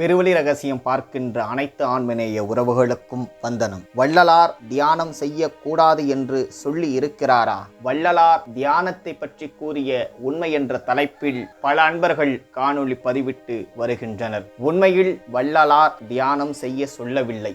பெருவழி ரகசியம் பார்க்கின்ற அனைத்து ஆண்மநேய உறவுகளுக்கும் வந்தனம். வள்ளலார் தியானம் செய்யக்கூடாது என்று சொல்லி இருக்கிறாரா? வள்ளலார் தியானத்தை பற்றி கூறிய உண்மை என்ற தலைப்பில் பல அன்பர்கள் காணொளி பதிவிட்டு வருகின்றனர். உண்மையில் வள்ளலார் தியானம் செய்ய சொல்லவில்லை.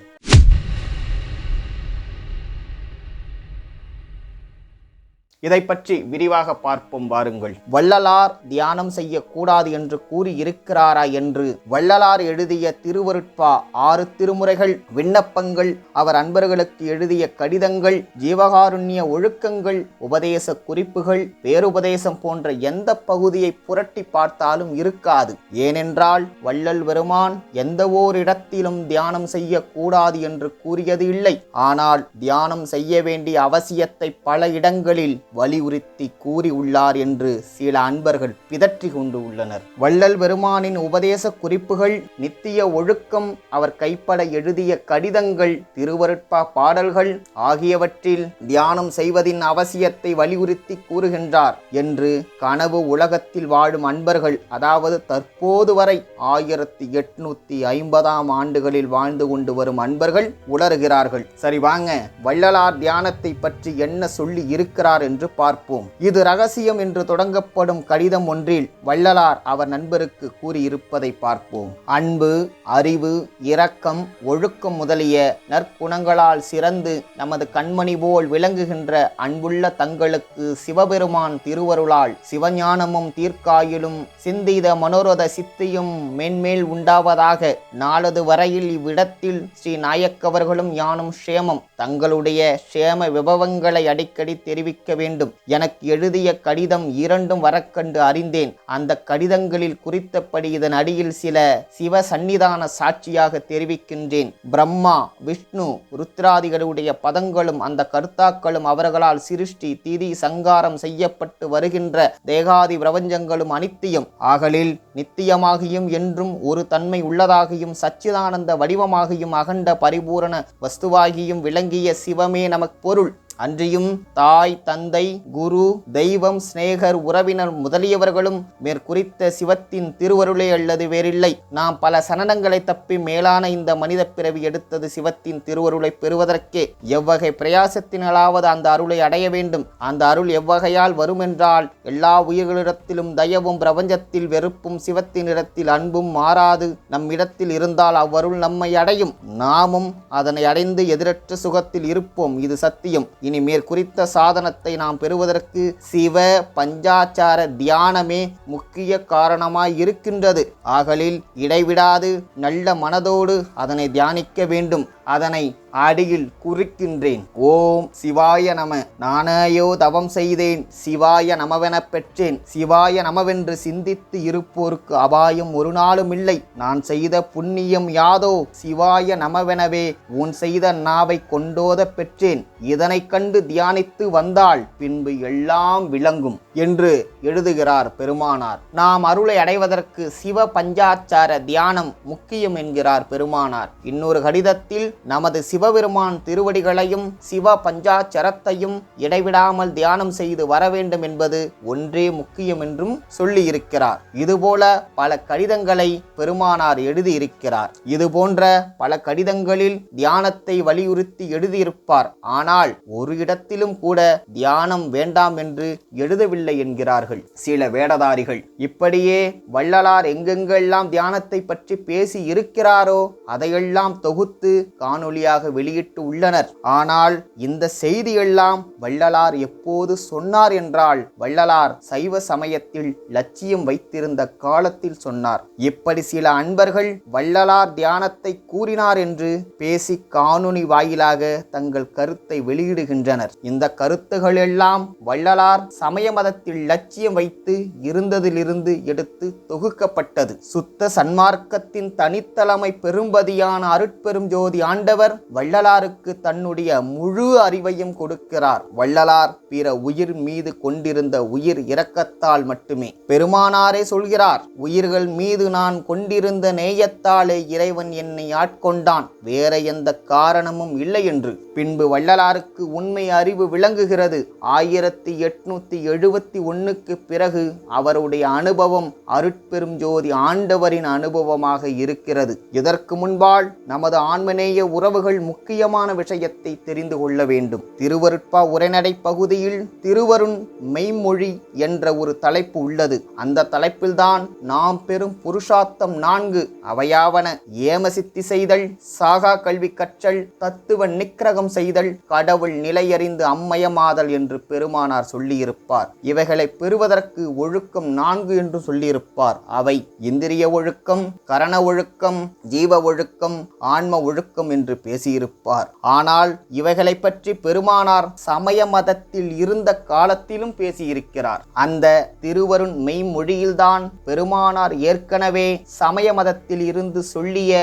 இதை பற்றி விரிவாக பார்ப்போம் வாருங்கள். வள்ளலார் தியானம் செய்யக்கூடாது என்று கூறி இருக்கிறாரா என்று வள்ளலார் எழுதிய திருவருட்பா ஆறு திருமுறைகள் விண்ணப்பங்கள் அவர் அன்பர்களுக்கு எழுதிய கடிதங்கள் ஜீவகாருண்ய ஒழுக்கங்கள் உபதேச குறிப்புகள் பேருபதேசம் போன்ற எந்த பகுதியை புரட்டி பார்த்தாலும் இருக்காது. ஏனென்றால் வள்ளல் பெருமான் எந்த ஓர் இடத்திலும் தியானம் செய்யக்கூடாது என்று கூறியது இல்லை. ஆனால் தியானம் செய்ய வேண்டிய அவசியத்தை பல இடங்களில் வலியுறுத்தி கூறியுள்ளார் என்று சில அன்பர்கள் பிதற்றி கொண்டு உள்ளனர். வள்ளல் பெருமானின் உபதேச குறிப்புகள் நித்திய ஒழுக்கம் அவர் கைப்பட எழுதிய கடிதங்கள் திருவருட்பா பாடல்கள் ஆகியவற்றில் தியானம் செய்வதின் அவசியத்தை வலியுறுத்தி கூறுகின்றார் என்று கனவு உலகத்தில் வாழும் அன்பர்கள் அதாவது தற்போது வரை ஆயிரத்தி எட்நூத்தி ஐம்பதாம் ஆண்டுகளில் வாழ்ந்து கொண்டு வரும் அன்பர்கள் உளறுகிறார்கள் சரி வாங்க வள்ளலார் தியானத்தை பற்றி என்ன சொல்லி இருக்கிறார் என்று பார்ப்போம். இது ரகசியம் என்று தொடங்கப்படும் கடிதம் ஒன்றில் வள்ளலார் அவர் நண்பருக்கு கூறியிருப்பதை பார்ப்போம். அன்பு அறிவு இரக்கம் ஒழுக்கம் முதலிய நற்குணங்களால் சிறந்து நமது கண்மணி போல் விளங்குகின்ற அன்புள்ள தங்களுக்கு சிவபெருமான் திருவருளால் சிவஞானமும் தீர்க்காயிலும் சிந்தித மனோரத சித்தியும் மேன்மேல் உண்டாவதாக நாளது வரையில் இவ்விடத்தில் ஸ்ரீ நாயக்கவர்களும் யானும் க்ஷேமம் தங்களுடைய க்ஷேம விபவங்களை அடிக்கடி தெரிவிக்க வேண்டும். எனக்கு எழுதிய கடிதம் இரண்டும் வரக்கண்டு அறிந்தேன். அந்த கடிதங்களில் குறித்தபடி இதன் அடியில் சில சிவ சந்நிதான சாட்சியாக தெரிவிக்கின்றேன். பிரம்மா விஷ்ணு ருத்ராதிகளுடைய பதங்களும் அந்த கருத்தாக்களும் அவர்களால் சிருஷ்டி திதி சங்காரம் செய்யப்பட்டு வருகின்ற தேகாதி பிரபஞ்சங்களும் அனித்தியம் ஆகலில் நித்தியமாகியும் என்றும் ஒரு தன்மை உள்ளதாகியும் சச்சிதானந்த வடிவமாகியும் அகண்ட பரிபூரண வஸ்துவாகியும் விளங்கிய சிவமே நமக்கு பொருள். அன்றியும் தாய் தந்தை குரு தெய்வம் சிநேகர் உறவினர் முதலியவர்களும் மேற்குறித்த சிவத்தின் திருவருளே அல்லது வேறில்லை. நாம் பல சனனங்களை தப்பி மேலான இந்த மனித பிறவி எடுத்தது சிவத்தின் திருவருளை பெறுவதற்கே. எவ்வகை பிரயாசத்தினாலாவது அந்த அருளை அடைய வேண்டும். அந்த அருள் எவ்வகையால் வருமென்றால் எல்லா உயிர்களிடத்திலும் தயவும் பிரபஞ்சத்தில் வெறுப்பும் சிவத்தினிடத்தில் அன்பும் மாறாது. நம்மிடத்தில் இருந்தால் அவ்வருள் நம்மை அடையும். நாமும் அதனை அடைந்து எதிரற்ற சுகத்தில் இருப்போம். இது சத்தியம். இனி மேற்குறித்த சாதனத்தை நாம் பெறுவதற்கு சிவ பஞ்சாச்சார தியானமே முக்கிய காரணமாய் இருக்கின்றது. ஆகலில் இடைவிடாது நல்ல மனதோடு அதனை தியானிக்க வேண்டும். அதனை அடியில் குறிக்கின்றேன். ஓம் சிவாய நம நானேயோ தவம் செய்தேன். சிவாய நமவெனப் பெற்றேன். சிவாய நமவென்று சிந்தித்து இருப்போருக்கு அபாயம் ஒரு நாளும் இல்லை. நான் செய்த புண்ணியம் யாதோ சிவாய நமவெனவே உன் செய்த நாவை கொண்டோத பெற்றேன். இதனை கண்டு தியானித்து வந்தால் பின்பு எல்லாம் விளங்கும். என்று எழுதுகிறார் பெருமானார். நாம் அருளை அடைவதற்கு சிவ பஞ்சாச்சார தியானம் முக்கியம் என்கிறார் பெருமானார். இன்னொரு கடிதத்தில் நமது சிவபெருமான் திருவடிகளையும் சிவ பஞ்சாச்சரத்தையும் இடைவிடாமல் தியானம் செய்து வர வேண்டும் என்பது ஒன்றே முக்கியம் என்றும் சொல்லியிருக்கிறார். இதுபோல பல கடிதங்களை பெருமானார் எழுதியிருக்கிறார். இது போன்ற பல கடிதங்களில் தியானத்தை வலியுறுத்தி எழுதியிருப்பார். ஆனால் ஒரு இடத்திலும் கூட தியானம் வேண்டாம் என்று எழுதவில்லை என்கிறார்கள். சில வேடதாரிகள் இப்படியே வள்ளலார் எங்கெங்கெல்லாம் தியானத்தை பற்றி பேசி இருக்கிறாரோ அதையெல்லாம் தொகுத்து காணொளியாக வெளியிட்டு உள்ளனர். ஆனால் இந்த செய்தியெல்லாம் வள்ளலார் எப்போது சொன்னார் என்றால் வள்ளலார் சைவ சமயத்தில் லட்சியம் வைத்திருந்த காலத்தில் சொன்னார். இப்படி சில அன்பர்கள் வள்ளலார் தியானத்தை கூறினார் என்று பேசி காணொளி வாயிலாக தங்கள் கருத்தை வெளியிடுகின்றனர். இந்த கருத்துகள் எல்லாம் வள்ளலார் சமய மதத்தில் லட்சியம் வைத்து இருந்ததிலிருந்து எடுத்து தொகுக்கப்பட்டது. சுத்த சன்மார்க்கத்தின் தனித்தலைமை பெரும்பதியான அருட்பெரும் ஜோதி ஆண்டவர் வள்ளலாருக்கு தன்னுடைய முழு அறிவையும் கொடுக்கிறார். வள்ளலார் பிற உயிர் மீது கொண்டிருந்த உயிர் இரக்கத்தால் மட்டுமே. பெருமானாரே சொல்கிறார் உயிர்கள் மீது நான் கொண்டிருந்த நேயத்தாலே இறைவன் என்னை ஆட்கொண்டான். வேற எந்த காரணமும் இல்லை என்று. பின்பு வள்ளலாருக்கு உண்மை அறிவு விளங்குகிறது. ஆயிரத்தி எட்நூத்தி எழுபத்தி ஒன்னுக்கு பிறகு அவருடைய அனுபவம் அருட்பெரும் ஜோதி ஆண்டவரின் அனுபவமாக இருக்கிறது. இதற்கு முன்பால் நமது ஆன்மநேய உறவுகள் முக்கியமான விஷயத்தை தெரிந்து கொள்ள வேண்டும். திருவருட்பா உரைநடை பகுதியில் திருவருண் மெய்மொழி என்ற ஒரு தலைப்பு உள்ளது. அந்த தலைப்பில்தான் நாம் பெறும் புருஷார்த்தம் நான்கு அவையாவன ஏமசித்தி செய்தல் சாகா கல்வி கற்றல் தத்துவ நிக்கிரகம் செய்தல் கடவுள் நிலையறிந்து அம்மயமாதல் என்று பெருமானார் சொல்லியிருப்பார். இவைகளை பெறுவதற்கு ஒழுக்கம் நான்கு என்று சொல்லியிருப்பார். அவை இந்திரிய ஒழுக்கம் கரண ஒழுக்கம் ஜீவ ஒழுக்கம் ஆன்ம ஒழுக்கம் என்று பேசியிருப்பார். ஆனால் இவைகளை பற்றி பெருமானார் சமய மதத்தில் இருந்த காலத்திலும் பேசியிருக்கிறார். அந்த திருவருண் மெய்மொழியில்தான் பெருமானார் ஏற்கனவே சமய மதத்தில் இருந்து சொல்லிய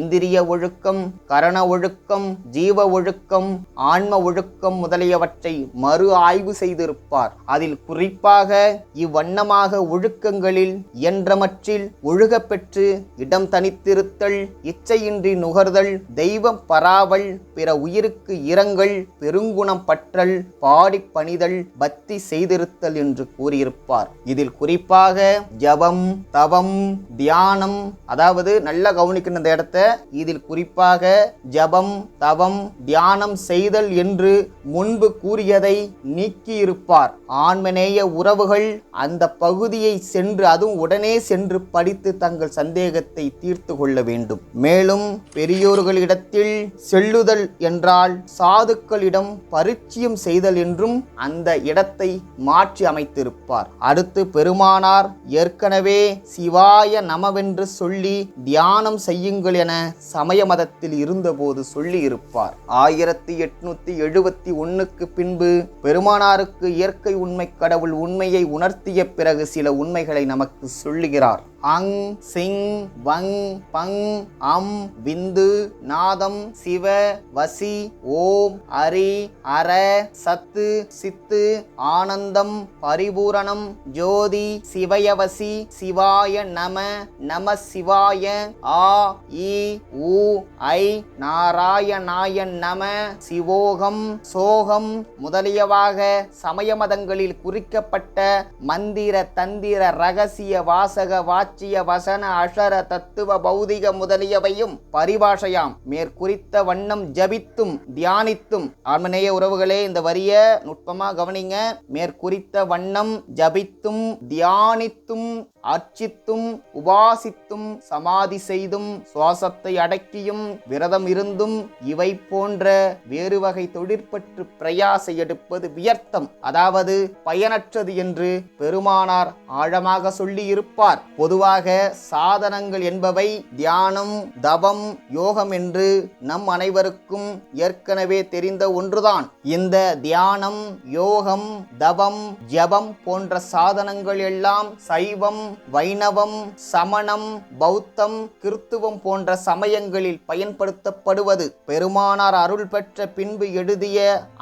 இந்திரிய ஒழுக்கம் கரண ஒழுக்கம் ஜீவ ஒழுக்கம் ஆன்ம ஒழுக்கம் முதலியவற்றை மறு ஆய்வு செய்திருப்பார். அதில் குறிப்பாக இவ்வண்ணமாக ஒழுக்கங்களில் இயன்றமற்றில் ஒழுகப்பெற்று இடம் தனித்திருத்தல் இச்சையின்றி நுகர்தல் தெய்வம் பராவல் பிற உயிருக்கு இரங்கல் பெருங்குணம் பற்றல் பாடி பணிதல் பக்தி செய்திருத்தல் என்று கூறியிருப்பார். இதில் குறிப்பாக ஜபம் தவம் தியானம் அதாவது நல்லா கவனிக்கணும் இந்த இடத்த. இதில் குறிப்பாக ஜபம் தவம் தியானம் செய்தல் என்று முன்பு கூறியதை நீக்கியிருப்பார். நேய உறவுகள் அந்த பகுதியை சென்று அதுவும் உடனே சென்று படித்து தங்கள் சந்தேகத்தை தீர்த்து கொள்ள வேண்டும். மேலும் பெரியோர்களிடத்தில் செல்லுதல் என்றால் சாதுக்களிடம் பரிச்சயம் செய்தல் என்றும் அந்த இடத்தை மாற்றி அமைத்திருப்பார். அடுத்து பெருமானார் ஏற்கனவே சிவாய நமவென்று சொல்லி தியானம் செய்யுங்கள் என சமய மதத்தில் இருந்தபோது சொல்லி இருப்பார் ஆயிரத்தி எட்நூத்தி எழுபத்தி ஒன்னுக்கு பின்பு பெருமானாருக்கு இயற்கை உண்மை கடவுள் உண்மையை உணர்த்திய பிறகு சில உண்மைகளை நமக்கு சொல்லுகிறார். அங் சிங் வங் பங் அம் விந்து நாதம் சிவ வசி ஓம் அரி அர சத்து சித்து ஆனந்தம் பரிபூரணம் ஜோதி சிவயவசி சிவாய நம நம சிவாய ஆ இ உ ஐ நாராயணாய நம சிவோகம் சோகம் முதலியவாக சமய மதங்களில் குறிக்கப்பட்ட மந்திர தந்திர ரகசிய வாசக வாச்சிய வசன அஷர தத்துவ பௌதிக முதலியவையும் பரிபாஷையாம். மேற்குறித்த வண்ணம் ஜபித்தும் தியானித்தும். ஆன்மநேய உறவுகளே இந்த வரிய நுட்பமா கவனிங்க. மேற்குறித்த வண்ணம் ஜபித்தும் தியானித்தும் அர்ச்சித்தும் உபாசித்தும் சமாதி செய்தும் சுவாசத்தை அடக்கியும் விரதம் இருந்தும் இவை போன்ற வேறு வகை தொழிற்பற்று பிரயாசை எடுப்பது வியர்த்தம். அதாவது பயனற்றது என்று பெருமானார் ஆழமாக சொல்லி இருப்பார் பொதுவாக சாதனங்கள் என்பவை தியானம் தவம் யோகம் என்று நம் அனைவருக்கும் ஏற்கனவே தெரிந்த ஒன்றுதான். இந்த தியானம் யோகம் தவம் ஜபம் போன்ற சாதனங்கள் எல்லாம் சைவம் வைணவம் சமணம் பௌத்தம் கிறித்துவம் போன்ற சமயங்களில் பயன்படுத்தப்படுவது பெருமானார் அருள் பெற்ற பின்பு எழுதிய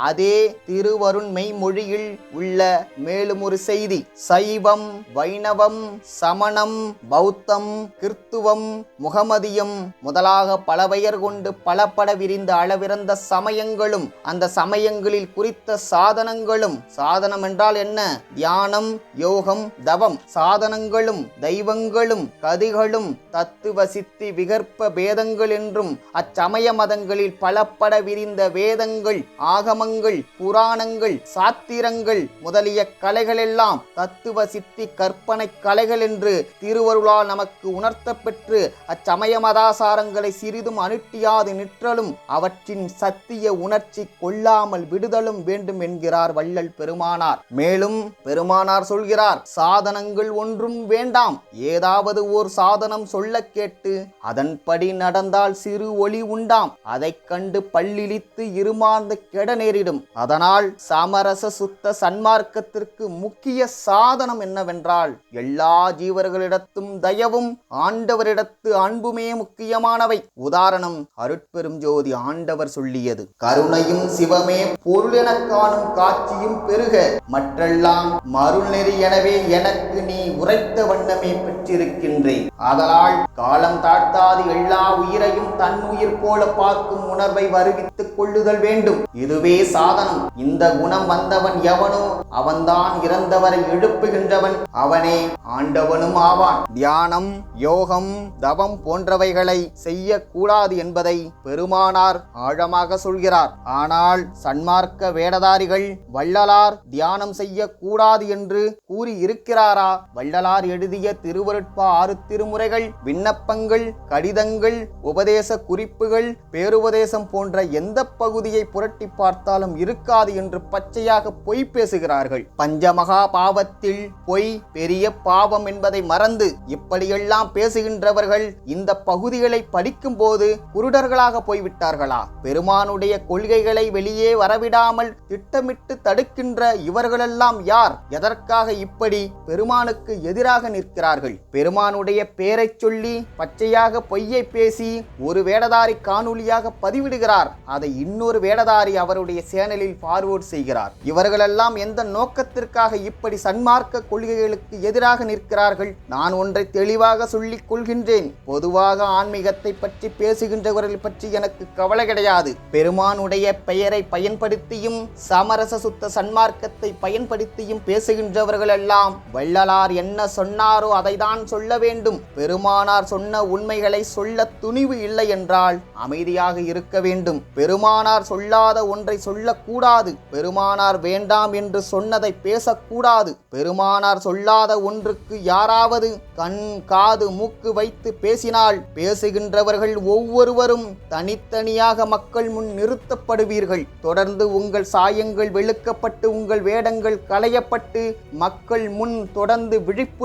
அதே திருவருண் மெய்மொழியில் உள்ள மேலும் ஒரு செய்தி. சைவம் வைணவம் சமணம் பௌத்தம் கிறித்துவம் முகமதியம் முதலாக பல பெயர் கொண்டு பலபட விரிந்த அளவிறந்த சமயங்களும் அந்த சமயங்களில் குறித்த சாதனங்களும் சாதனம் என்றால் என்ன? தியானம் யோகம் தவம். சாதனங்கள் சாதனங்களும் தெய்வங்களும் கதிகளும் தத்துவ சித்தி விகற்ப பேதங்கள் என்றும் அச்சமய மதங்களில் பலப்பட விரிந்த வேதங்கள் ஆகமங்கள் புராணங்கள் சாத்திரங்கள் முதலிய கலைகளெல்லாம் தத்துவ சித்தி கற்பனை கலைகள் என்று திருவருளால் நமக்கு உணர்த்தப்பெற்று அச்சமய மதாசாரங்களை சிறிதும் அனுட்டியாது நிற்றலும் அவற்றின் சத்திய உணர்ச்சி கொள்ளாமல் விடுதலும் வேண்டும் என்கிறார் வள்ளல் பெருமானார். மேலும் பெருமானார் சொல்கிறார் சாதனங்கள் ஒன்றும் வேண்டாம். ஏதாவது ஓர் சாதனம் சொல்ல கேட்டு அதன்படி நடந்தால் சிறு ஒளி உண்டாம். அதைக் கண்டு பல்லிழித்து இருமாந்து கெட நேரிடும் அதனால் சமரச சுத்த சன்மார்க்கத்திற்கு முக்கிய சாதனம் என்னவென்றால் எல்லா ஜீவர்களிடத்தும் தயவும் ஆண்டவரிடத்து அன்புமே முக்கியமானவை. உதாரணம் அருட்பெரும் ஜோதி ஆண்டவர் சொல்லியது கருணையும் சிவமே பொருள் என காணும் காட்சியும் பெருக. மற்றெல்லாம் மருள்நெறி எனவே எனக்கு நீ உரைத்த வண்ணமே பெற்றிருக்கின்றேன். அதனால் காலம் தாழ்த்தாது எல்லா உயிரையும் தன் உயிர் போல பார்க்கும் உணர்வை வருவித்துக் கொள்ளுதல் வேண்டும். இதுவே சாதனம். இந்த குணம் வந்தவன் எவனோ அவன்தான் இறந்தவரை எழுப்புகின்றவன். அவனே ஆண்டவனும் ஆவான். தியானம் யோகம் தவம் போன்றவைகளை செய்யக்கூடாது என்பதை பெருமானார் ஆழமாக சொல்கிறார். ஆனால் சன்மார்க்க வேடதாரிகள் வள்ளலார் தியானம் செய்யக்கூடாது என்று கூறி இருக்கிறாரா வள்ளலார் எழுதிய திருவருட்பா ஆறு திருமுறைகள் விண்ணப்பங்கள் கடிதங்கள் உபதேச குறிப்புகள் பேருபதேசம் போன்ற எந்த பகுதியை புரட்டி பார்த்தாலும் இருக்காது என்று பச்சையாக பொய் பேசுகிறார்கள். பஞ்சமகா பாவத்தில் பொய் பெரிய பாவம் என்பதை மறந்து இப்படியெல்லாம் பேசுகின்றவர்கள் இந்த பகுதிகளை படிக்கும் போது குருடர்களாக போய்விட்டார்களா? பெருமானுடைய கொள்கைகளை வெளியே வரவிடாமல் திட்டமிட்டு தடுக்கின்ற இவர்களெல்லாம் யார்? எதற்காக இப்படி பெருமானுக்கு எதிராக நிற்கிறார்கள். பெருமானுடைய பேரைச் சொல்லி பச்சையாக பொய்யை பேசி ஒரு வேடதாரி காணொளியாக பதிவிடுகிறார். அதை இன்னொரு வேடதாரி அவருடைய சேனலில் ஃபார்வர்ட் செய்கிறார். இவர்களெல்லாம் எந்த நோக்கத்திற்காக இப்படி சன்மார்க்க கொள்கைகளுக்கு எதிராக நிற்கிறார்கள்? நான் ஒன்றை தெளிவாக சொல்லிக் கொள்கின்றேன். பொதுவாக ஆன்மீகத்தை பற்றி பேசுகின்றவர்கள் பற்றி எனக்கு கவலை கிடையாது. பெருமானுடைய பெயரை பயன்படுத்தியும் சமரச சுத்த சன்மார்க்கத்தை பயன்படுத்தியும் பேசுகின்றவர்கள் எல்லாம் வள்ளலார் என்ன சொன்னாரோ அதைதான் சொல்ல வேண்டும். பெருமானார் சொன்ன உண்மைகளை சொல்ல துணிவு இல்லை என்றால் அமைதியாக இருக்க வேண்டும். பெருமானார் சொல்லாத ஒன்றை சொல்லக்கூடாது பெருமானார் வேண்டாம் என்று சொன்னதை பேசக்கூடாது. பெருமானார் சொல்லாத ஒன்றுக்கு யாராவது கண் காது மூக்கு வைத்து பேசினால் பேசுகின்றவர்கள் ஒவ்வொருவரும் தனித்தனியாக மக்கள் முன் நிறுத்தப்படுவீர்கள். தொடர்ந்து உங்கள் சாயங்கள் வெளுக்கப்பட்டு உங்கள் வேடங்கள் களையப்பட்டு மக்கள் முன் தொடர்ந்து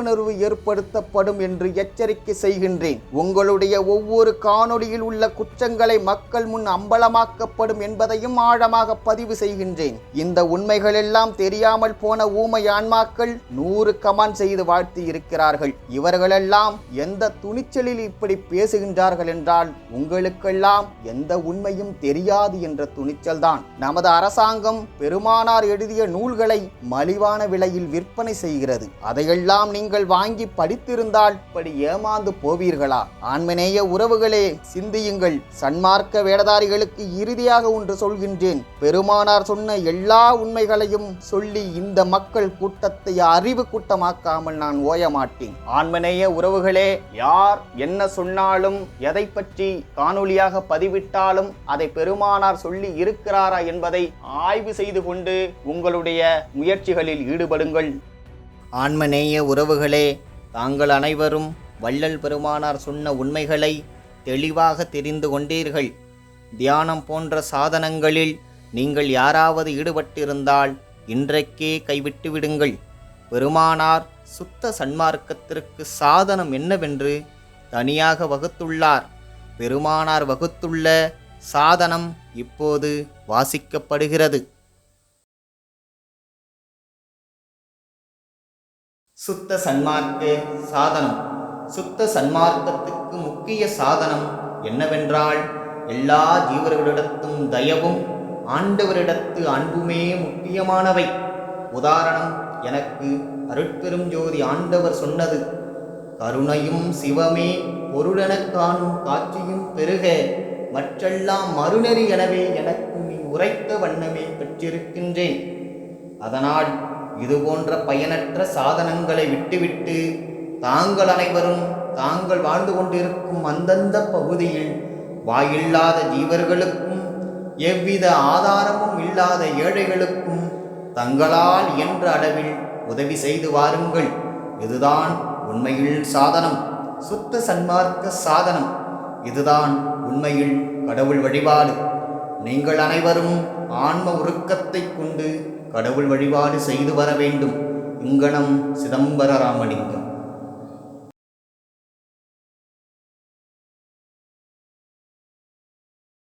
விழிப்புணர்வு ஏற்படுத்தப்படும் என்று எச்சரிக்கை செய்கின்றேன். உங்களுடைய ஒவ்வொரு காணொளியில் உள்ள குற்றங்களை மக்கள் முன் அம்பலமாக்கப்படும் என்பதையும் ஆழமாக பதிவு செய்கின்றேன். இந்த உண்மைகள் எல்லாம் தெரியாமல் போன ஊமை ஆன்மாக்கள் நூறு கமான் செய்து வாழ்த்தி இருக்கிறார்கள். இவர்களெல்லாம் எந்த துணிச்சலில் இப்படி பேசுகின்றார்கள் என்றால் உங்களுக்கெல்லாம் எந்த உண்மையும் தெரியாது என்ற துணிச்சல்தான். நமது அரசாங்கம் பெருமானார் எழுதிய நூல்களை மலிவான விலையில் விற்பனை செய்கிறது. அதையெல்லாம் நீங்கள் வாங்கி படித்திருந்தால் இப்படி ஏமாந்து போவீர்களா? ஆண்மநேய உறவுகளே சிந்தியுங்கள். சன்மார்க்க வேடதாரிகளுக்கு இறுதியாக ஒன்று சொல்கின்றேன். பெருமானார் சொன்ன எல்லா உண்மைகளையும் சொல்லி இந்த மக்கள் கூட்டத்தை அறிவு கூட்டமாக்காமல் நான் ஓய மாட்டேன் ஆன்மநேய உறவுகளே யார் என்ன சொன்னாலும் எதை பற்றி காணொளியாக பதிவிட்டாலும் அதை பெருமானார் சொல்லி இருக்கிறாரா என்பதை ஆய்வு செய்து கொண்டு உங்களுடைய முயற்சிகளில் ஈடுபடுங்கள். ஆன்மநேய உறவுகளே தாங்கள் அனைவரும் வள்ளல் பெருமானார் சொன்ன உண்மைகளை தெளிவாக தெரிந்து கொண்டீர்கள். தியானம் போன்ற சாதனங்களில் நீங்கள் யாராவது ஈடுபட்டிருந்தால் இன்றைக்கே கைவிட்டு விடுங்கள். பெருமானார் சுத்த சன்மார்க்கத்திற்கு சாதனம் என்னவென்று தனியாக வகுத்துள்ளார். பெருமானார் வகுத்துள்ள சாதனம் இப்போது வாசிக்கப்படுகிறது. சுத்த சன்மார்க்க சாதனம். சுத்த சன்மார்க்கத்துக்கு முக்கிய சாதனம் என்னவென்றால் எல்லா ஜீவர்களிடத்தும் தயவும் ஆண்டவரிடத்து அன்புமே முக்கியமானவை. உதாரணம் எனக்கு அருட்பெரும் ஜோதி ஆண்டவர் சொன்னது கருணையும் சிவமே பொருளெனக் காணும் காட்சியும் பெருக மற்றெல்லாம் மறுநெறி எனவே எனக்கு நீ உரைத்த வண்ணமே பெற்றிருக்கின்றேன். அதனால் இதுபோன்ற பயனற்ற சாதனங்களை விட்டுவிட்டு தாங்கள் அனைவரும் தாங்கள் வாழ்ந்து கொண்டிருக்கும் அந்தந்த பகுதியில் வாயில்லாத ஜீவர்களுக்கும் எவ்வித ஆதாரமும் இல்லாத ஏழைகளுக்கும் தங்களால் இயன்ற அளவில் உதவி செய்து வாருங்கள். இதுதான் உண்மையில் சாதனம். சுத்த சன்மார்க்க சாதனம். இதுதான் உண்மையில் கடவுள் வழிபாடு. நீங்கள் அனைவரும் ஆன்ம உருக்கத்தைக் கொண்டு கடவுள் வழிபாடு செய்து வர வேண்டும். இங்கனம் சிதம்பரராமலிங்கம்.